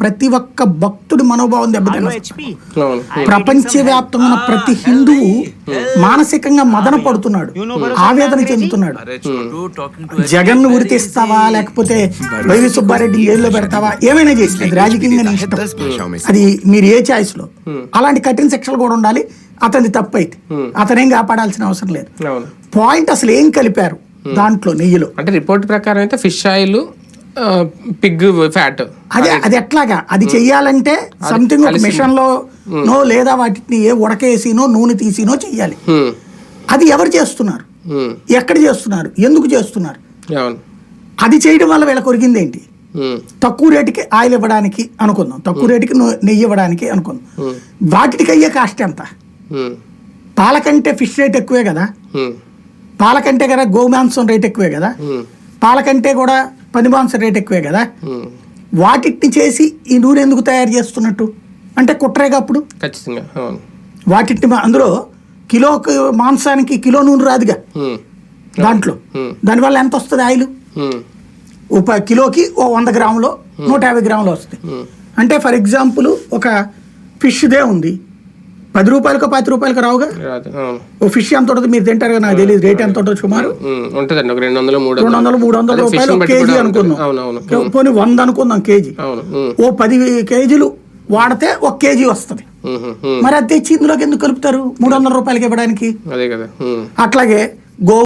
ప్రతి ఒక్క భక్తుడి మనోభావం దెబ్బతిన్న. అవును. ప్రపంచవ్యాప్తంగా ఉన్న ప్రతి హిందువు మానసికంగా మదన పడుతున్నాడు. ఆవేదన చెందుతున్నాడు. జగన్ను ఉరితీస్తావా లేకపోతే వైవి సుబ్బారెడ్డి జైల్లో పెడతావా? ఏమైనా చేసి రాజకీయంగా ఇష్టం. అది మీరు ఏ ఛాయిస్లో అలాంటి కఠిన శిక్షలు కూడా ఉండాలి. అతని తప్పు అయితే అతనేం కాపాడాల్సిన అవసరం లేదు. పాయింట్ అసలు ఏం కలిపారు దాంట్లో నెయ్యిలో? అంటే రిపోర్ట్ ప్రకారం అయితే ఫిష్ ఆయిల్ పిగ్ ఫ్యాట్ అదే అది. ఎట్లాగా? అది చెయ్యాలంటే సంథింగ్ ఒక మిషన్లో నో లేదా వాటిని ఏ ఉడకేసినో నూనె తీసినో చెయ్యాలి. అది ఎవరు చేస్తున్నారు? ఎక్కడ చేస్తున్నారు? ఎందుకు చేస్తున్నారు? అది చేయడం వల్ల వీళ్ళకి ఒరిగింది ఏంటి? తక్కువ రేటుకి ఆయిల్ ఇవ్వడానికి అనుకుందాం. తక్కువ రేటుకి నెయ్యి ఇవ్వడానికి అనుకుందాం. వాటికి అయ్యే కాస్ట్ ఎంత? ఉమ్, పాల కంటే ఫిష్ రేట్ ఎక్కువే కదా? ఉమ్, పాల కంటే కదా గోమాంసం రేట్ ఎక్కువే కదా? ఉమ్, పాల కంటే కూడా పంది మాంసం రేట్ ఎక్కువే కదా. వాటిని చేసి ఈ నూనె ఎందుకు తయారు చేస్తున్నట్టు? అంటే కుట్రేగా అప్పుడు? ఖచ్చితంగా వాటిని అందులో కిలో మాంసానికి కిలో నూనె రాదుగా? దాంట్లో. దానివల్ల ఎంత వస్తుంది ఆయిల్? ప- కిలోకి ఓ వంద గ్రాములు నూట యాభై గ్రాములు వస్తుంది. అంటే ఫర్ ఎగ్జాంపుల్ ఒక ఫిష్దే ఉంది. పది రూపాయలకు పది రూపాయలకు రావుగా? ఓ ఫిష్ ఎంత ఉంటుంది మీరు తింటారు కదా నాకు తెలియదు రేట్ ఎంత ఉంటుంది సుమారు? ఉంటుందండి ఒక రెండు వందలు మూడు రెండు వందలు మూడు వందల రూపాయలు కేజీ. అనుకుందాం. పోనీ వంద అనుకుందాం కేజీ. ఓ పది కేజీలు వాడితే ఒక కేజీ వస్తుంది. మరి అది తెచ్చి ఇందులోకి ఎందుకు కలుపుతారు? మూడు వందల రూపాయలకి ఇవ్వడానికి? అదే కదా ఉమ్. అట్లాగే గో